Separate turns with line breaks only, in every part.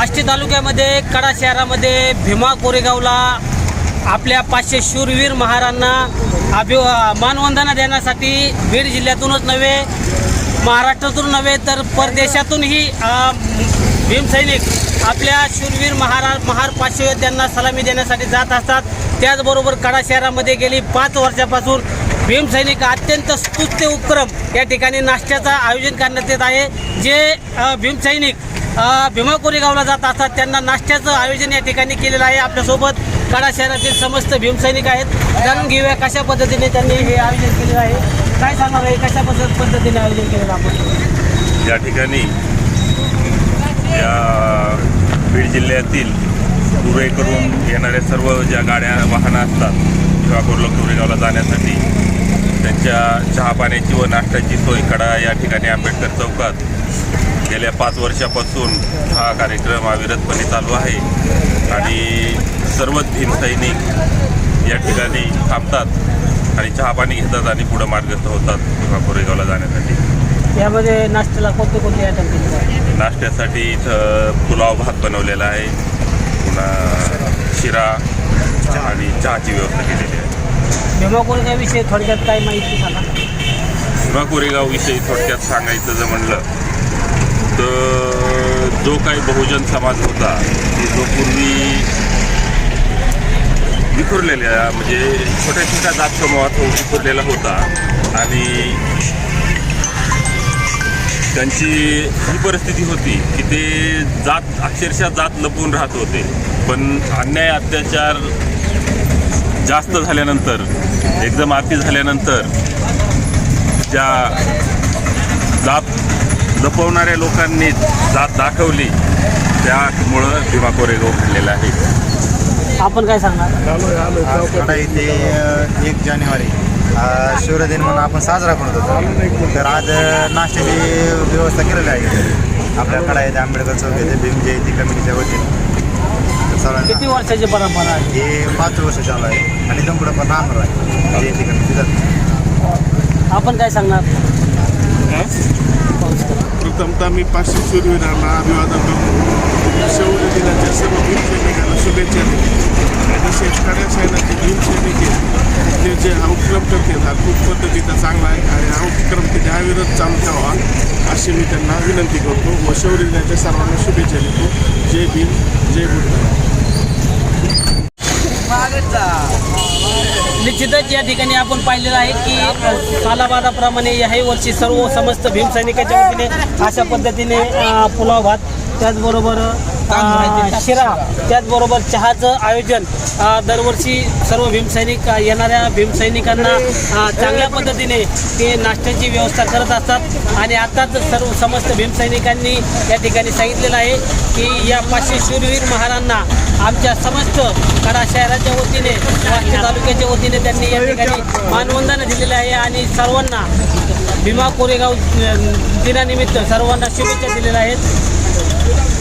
आष्टी तालुक्यामध्ये कडा शहरामध्ये भीमा कोरेगावला आपल्या पाचशे शूरवीर महारांना अभि मानवंदना देण्यासाठी बीड जिल्ह्यातूनच नव्हे महाराष्ट्रातून नव्हे तर परदेशातूनही भीमसैनिक आपल्या शूरवीर महारा महार पाचशे योद्ध्यांना सलामी देण्यासाठी जात असतात. त्याचबरोबर कडा शहरामध्ये गेली पाच वर्षापासून भीमसैनिक अत्यंत स्तुत्य उपक्रम या ठिकाणी नाश्त्याचं आयोजन करण्यात येत आहे जे भीमसैनिक भीमा कोरेगावला जात असतात. त्यांना नाश्त्याचं आयोजन या ठिकाणी केलेलं आहे. आपल्यासोबत कडा शहरातील समस्त भीमसैनिक आहेत. जाणून घेऊया कशा पद्धतीने त्यांनी हे आयोजन केलेलं आहे. काय सांगणार आहे कशा पद्धत पद्धतीने आयोजन केलेलं आपण?
या ठिकाणी या बीड जिल्ह्यातील पूर्वेकडून येणाऱ्या सर्व ज्या गाड्या वाहनं असतात किंवा कुर्ला कोरेगावला जाण्यासाठी त्यांच्या चहा पाण्याची व नाश्त्याची सोय कडा या ठिकाणी आंबेडकर चौकात गेल्या पाच वर्षापासून हा कार्यक्रम अविरतपणे चालू आहे. आणि सर्वच भीमसैनिक या ठिकाणी थांबतात आणि चहा पाणी घेतात आणि पुढं मार्गस्थ होतात कोरेगावला जाण्यासाठी.
यामध्ये नाश्त्याला कोणते कोणते आयटम
नाश्त्यासाठी इथं पुलाव भात बनवलेला आहे. पुन्हा शिरा आणि चहाची व्यवस्था केलेली आहे.
भीमा कोरेगावविषयी थोडक्यात काय माहिती सांगा.
भीमा कोरेगाव विषयी थोडक्यात सांगायचं जर म्हणलं तर जो काही बहुजन समाज होता की जो पूर्वी विखुरलेल्या म्हणजे छोट्या छोट्या जात समूहात तो विखुरलेला होता आणि त्यांची ही परिस्थिती होती की ते जात अक्षरशः जात लपून राहत होते. पण अन्याय अत्याचार जास्त झाल्यानंतर एकदम आती झाल्यानंतर ज्या जात लपवणाऱ्या लोकांनी जात दाखवली त्यामुळं भीमा कोरेगाव घडलेला आहे
आपण काय सांगणार?
इथे एक जानेवारी अ, शिवरायदिन म्हणून आपण साजरा करत होतो. तर आज नाश्त्याची व्यवस्था केलेली आहे. आपल्या कडा येते आंबेडकर चौक येते भीम जयंती कमिटीच्या वतीने.
किती वर्षाची परंपरा आहे?
हे पाच वर्ष चालू आहे आणि इथून पुढं पण राहणार आहे. जयंती कमिटीचा
आपण काय सांगणार?
प्रथमतः मी पाचशे शूरवीरांना अभिवादन करतो शौर्य दिनाच्या सर्व भीमसैनिकांना शुभेच्छा देतो आणि तसेच कडा सैन्याचे भीमसैनिक ते जे हा उपक्रम करतील हा खूप पद्धतीचा चांगला आहे आणि हा उपक्रम ते विरोध चालू ठेवा अशी मी त्यांना विनंती करतो व शौर्य दिनाच्या सर्वांना शुभेच्छा देतो जय भीम जय बुद्ध
निश्चितच या ठिकाणी आपण पाहिलेलं आहे की सालाबादाप्रमाणे याही वर्षी सर्व समस्त भीमसैनिकाच्या वतीने अशा पद्धतीने पुलाव भात त्याचबरोबर शिरा त्याचबरोबर चहाचं आयोजन दरवर्षी सर्व भीमसैनिक येणाऱ्या भीमसैनिकांना चांगल्या पद्धतीने ते नाश्त्याची व्यवस्था करत असतात. आणि आताच सर्व समस्त भीमसैनिकांनी या ठिकाणी सांगितलेलं आहे की या पाचशे शूरवीर महारांना आमच्या समस्त कडा शहराच्या वतीने वाशी तालुक्याच्या वतीने त्यांनी या ठिकाणी मानवंदना दिलेलं आहे आणि सर्वांना भीमा कोरेगाव दिनानिमित्त सर्वांना शुभेच्छा दिलेल्या आहेत.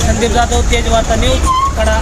संदीप जाधव तेज वार्ता न्यूज कडा